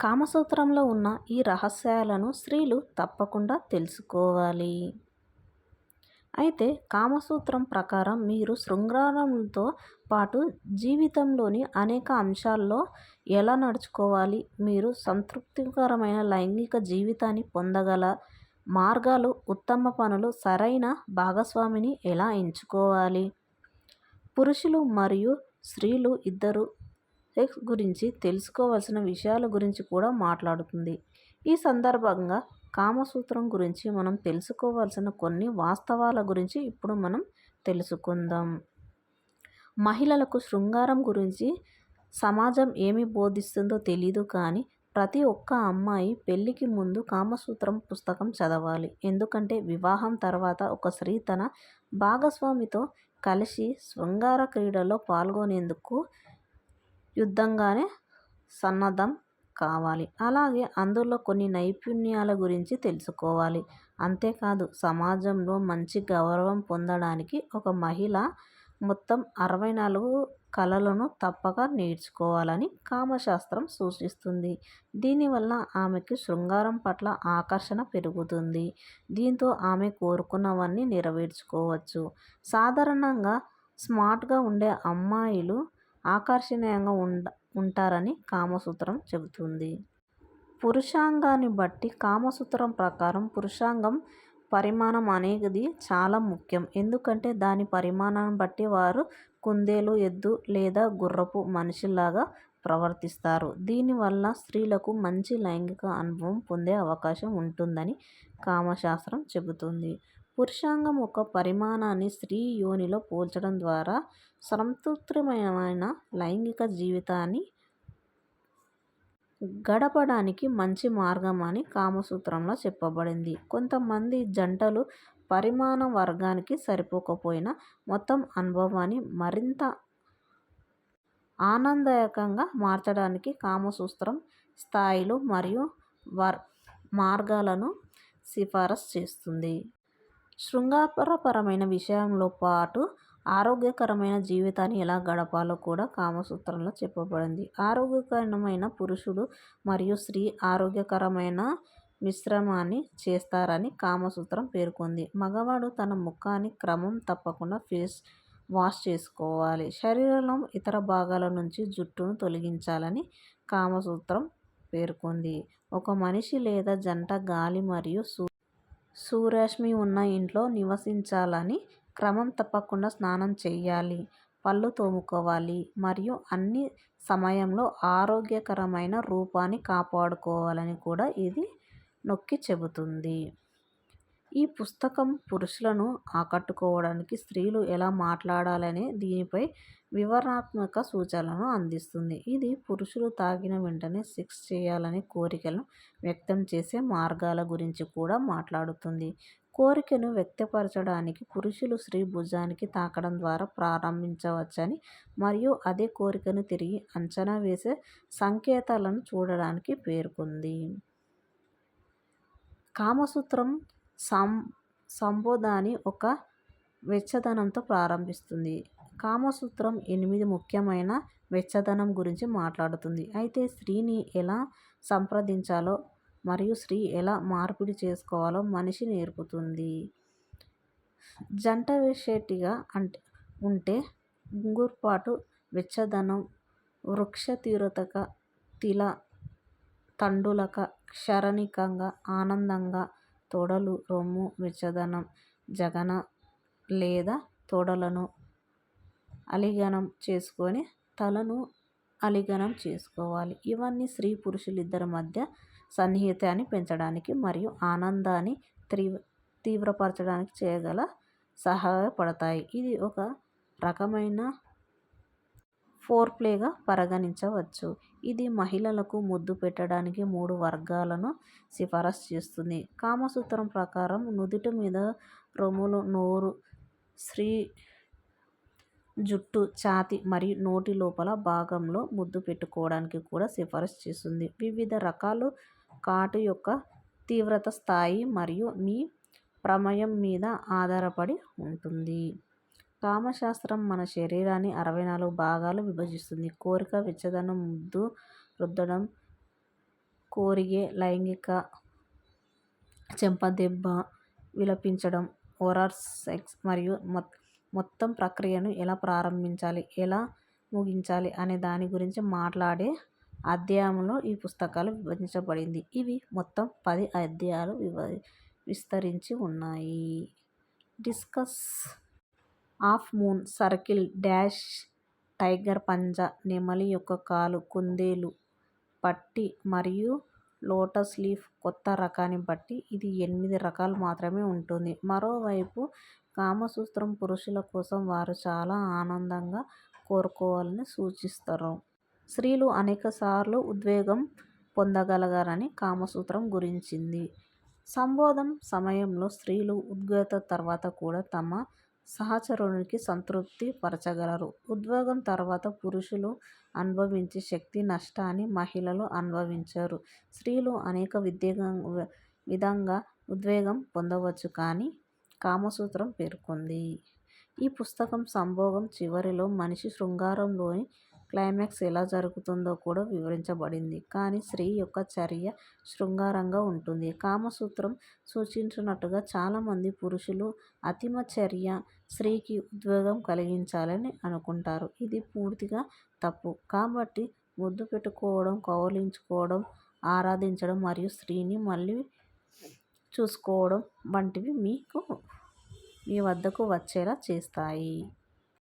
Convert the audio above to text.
కామసూత్రంలో ఉన్న ఈ రహస్యాలను స్త్రీలు తప్పకుండా తెలుసుకోవాలి. అయితే కామసూత్రం ప్రకారం మీరు శృంగారంతో పాటు జీవితంలోని అనేక అంశాల్లో ఎలా నడుచుకోవాలి? మీరు సంతృప్తికరమైన లైంగిక జీవితాన్ని పొందగల మార్గాలు ఉత్తమ పనులు సరైన భాగస్వామిని ఎలా ఎంచుకోవాలి? పురుషులు మరియు స్త్రీలు ఇద్దరు సెక్స్ గురించి తెలుసుకోవాల్సిన విషయాల గురించి కూడా మాట్లాడుతుంది. ఈ సందర్భంగా కామసూత్రం గురించి మనం తెలుసుకోవాల్సిన కొన్ని వాస్తవాల గురించి ఇప్పుడు మనం తెలుసుకుందాం. మహిళలకు శృంగారం గురించి సమాజం ఏమి బోధిస్తుందో తెలీదు కానీ ప్రతి ఒక్క అమ్మాయి పెళ్ళికి ముందు కామసూత్రం పుస్తకం చదవాలి. ఎందుకంటే వివాహం తర్వాత ఒక స్త్రీ తన భాగస్వామితో కలిసి శృంగార క్రీడలో పాల్గొనేందుకు యుద్ధంగానే సన్నద్ధం కావాలి. అలాగే అందులో కొన్ని నైపుణ్యాల గురించి తెలుసుకోవాలి. అంతేకాదు సమాజంలో మంచి గౌరవం పొందడానికి ఒక మహిళ మొత్తం అరవై నాలుగు కళలను తప్పక నేర్చుకోవాలని కామశాస్త్రం సూచిస్తుంది. దీనివల్ల ఆమెకి శృంగారం పట్ల ఆకర్షణ పెరుగుతుంది. దీంతో ఆమె కోరుకున్నవన్నీ నెరవేర్చుకోవచ్చు. సాధారణంగా స్మార్ట్గా ఉండే అమ్మాయిలు ఆకర్షణీయంగా ఉండ ఉంటారని కామసూత్రం చెబుతుంది. పురుషాంగాన్ని బట్టి కామసూత్రం ప్రకారం పురుషాంగం పరిమాణం అనేది చాలా ముఖ్యం. ఎందుకంటే దాని పరిమాణాన్ని బట్టి వారు కుందేలు ఎద్దు లేదా గుర్రపు మనిషిలాగా ప్రవర్తిస్తారు. దీనివల్ల స్త్రీలకు మంచి లైంగిక అనుభవం పొందే అవకాశం ఉంటుందని కామశాస్త్రం చెబుతుంది. పురుషాంగం యొక్క పరిమాణాన్ని స్త్రీ యోనిలో పోల్చడం ద్వారా సంతృప్తిమైన లైంగిక జీవితాన్ని గడపడానికి మంచి మార్గం అని కామసూత్రంలో చెప్పబడింది. కొంతమంది జంటలు పరిమాణ వర్గానికి సరిపోకపోయినా మొత్తం అనుభవాన్ని మరింత ఆనందదాయకంగా మార్చడానికి కామసూత్రం స్థాయిలు మరియు వర్ మార్గాలను సిఫారసు చేస్తుంది. శృంగారపరమైన విషయంలో పాటు ఆరోగ్యకరమైన జీవితాన్ని ఎలా గడపాలో కూడా కామసూత్రంలో చెప్పబడింది. ఆరోగ్యకరమైన పురుషుడు మరియు స్త్రీ ఆరోగ్యకరమైన మిశ్రమాన్ని చేస్తారని కామసూత్రం పేర్కొంది. మగవాడు తన ముఖాన్ని క్రమం తప్పకుండా ఫేస్ వాష్ చేసుకోవాలి. శరీరంలో ఇతర భాగాల నుంచి జుట్టును తొలగించాలని కామసూత్రం పేర్కొంది. ఒక మనిషి లేదా జంట గాలి మరియు సూ సూర్యరశ్మి ఉన్న ఇంట్లో నివసించాలని క్రమం తప్పకుండా స్నానం చేయాలి పళ్ళు తోముకోవాలి మరియు అన్ని సమయంలో ఆరోగ్యకరమైన రూపాన్ని కాపాడుకోవాలని కూడా ఇది నొక్కి చెబుతుంది. ఈ పుస్తకం పురుషులను ఆకట్టుకోవడానికి స్త్రీలు ఎలా మాట్లాడాలనే దీనిపై వివరణాత్మక సూచనలను అందిస్తుంది. ఇది పురుషులు తాగిన వెంటనే సెక్స్ చేయాలనే కోరికలను వ్యక్తం చేసే మార్గాల గురించి కూడా మాట్లాడుతుంది. కోరికను వ్యక్తపరచడానికి పురుషులు స్త్రీ భుజానికి తాకడం ద్వారా ప్రారంభించవచ్చని మరియు అదే కోరికను తిరిగి అంచనా వేసే సంకేతాలను చూడడానికి పేర్కొంది. కామసూత్రం సం సంబోధాని ఒక వెచ్చదనంతో ప్రారంభిస్తుంది. కామసూత్రం ఎనిమిది ముఖ్యమైన వెచ్చదనం గురించి మాట్లాడుతుంది. అయితే స్త్రీని ఎలా సంప్రదించాలో మరియు స్త్రీ ఎలా మార్పిడి చేసుకోవాలో మనిషి నేర్పుతుంది. జంట విషేటిగా అంటే ఉంటే గుంగుర్పాటు వెచ్చదనం వృక్ష తీవ్రతక తిల తండులక క్షరణికంగా ఆనందంగా తొడలు రొమ్ము వెచ్చదనం జగన లేదా తొడలను ఆలింగనం చేసుకొని తలను ఆలింగనం చేసుకోవాలి. ఇవన్నీ స్త్రీ పురుషులిద్దరి మధ్య సన్నిహితాన్ని పెంచడానికి మరియు ఆనందాన్ని తీవ్ర తీవ్రపరచడానికి చేయగల సహాయపడతాయి. ఇది ఒక రకమైన ఫోర్ప్లేగా పరిగణించవచ్చు. ఇది మహిళలకు ముద్దు పెట్టడానికి మూడు వర్గాలను సిఫారసు చేస్తుంది. కామసూత్రం ప్రకారం నుదుటి మీద రొమ్ములు నోరు స్త్రీ జుట్టు ఛాతి మరియు నోటి లోపల భాగంలో ముద్దు పెట్టుకోవడానికి కూడా సిఫారసు చేస్తుంది. వివిధ రకాలు కాటు యొక్క తీవ్రత స్థాయి మరియు మీ ప్రమేయం మీద ఆధారపడి ఉంటుంది. కామశాస్త్రం మన శరీరాన్ని అరవై నాలుగు భాగాలు విభజిస్తుంది. కోరిక వెచ్చదనం ముద్దు రుద్దడం కోరిగే లైంగిక చెంపదెబ్బ విలపించడం ఓరల్ సెక్స్ మరియు మొత్తం ప్రక్రియను ఎలా ప్రారంభించాలి ఎలా ముగించాలి అనే దాని గురించి మాట్లాడే అధ్యాయంలో ఈ పుస్తకాలు విభజించబడింది. ఇవి మొత్తం పది అధ్యాయాలు విస్తరించి ఉన్నాయి. Discus half moon circle dash tiger పంజా నెమలి యొక్క కాలు కుందేలు పట్టి మరియు లోటస్ లీఫ్ కొత్త రకాన్ని బట్టి ఇది ఎనిమిది రకాలు మాత్రమే ఉంటుంది. మరోవైపు కామసూత్రం పురుషుల కోసం వారు చాలా ఆనందంగా కోరుకోవాలని సూచిస్తారు. స్త్రీలు అనేకసార్లు ఉద్వేగం పొందగలరని కామసూత్రం గుర్తించింది సంబోధం సమయంలో స్త్రీలు ఉద్యుక్తత తర్వాత కూడా తమ సహచరునికి సంతృప్తి పరచగలరు. ఉద్వేగం తర్వాత పురుషులు అనుభవించే శక్తి నష్టాన్ని మహిళలు అనుభవించరు. స్త్రీలు అనేక విధంగా ఉద్వేగం పొందవచ్చు అని కామసూత్రం పేర్కొంది. ఈ పుస్తకం సంభోగం చివరిలో మనిషి శృంగారంలోని క్లైమాక్స్ ఎలా జరుగుతుందో కూడా వివరించబడింది. కానీ స్త్రీ యొక్క చర్య శృంగారంగా ఉంటుంది. కామసూత్రం సూచించినట్టుగా చాలామంది పురుషులు అతిమ చర్య స్త్రీకి ఉద్వేగం కలిగించాలని అనుకుంటారు. ఇది పూర్తిగా తప్పు. కాబట్టి ముద్దు పెట్టుకోవడం కౌలించుకోవడం ఆరాధించడం మరియు స్త్రీని మళ్ళీ చూసుకోవడం వంటివి మీకు మీ వద్దకు వచ్చేలా చేస్తాయి.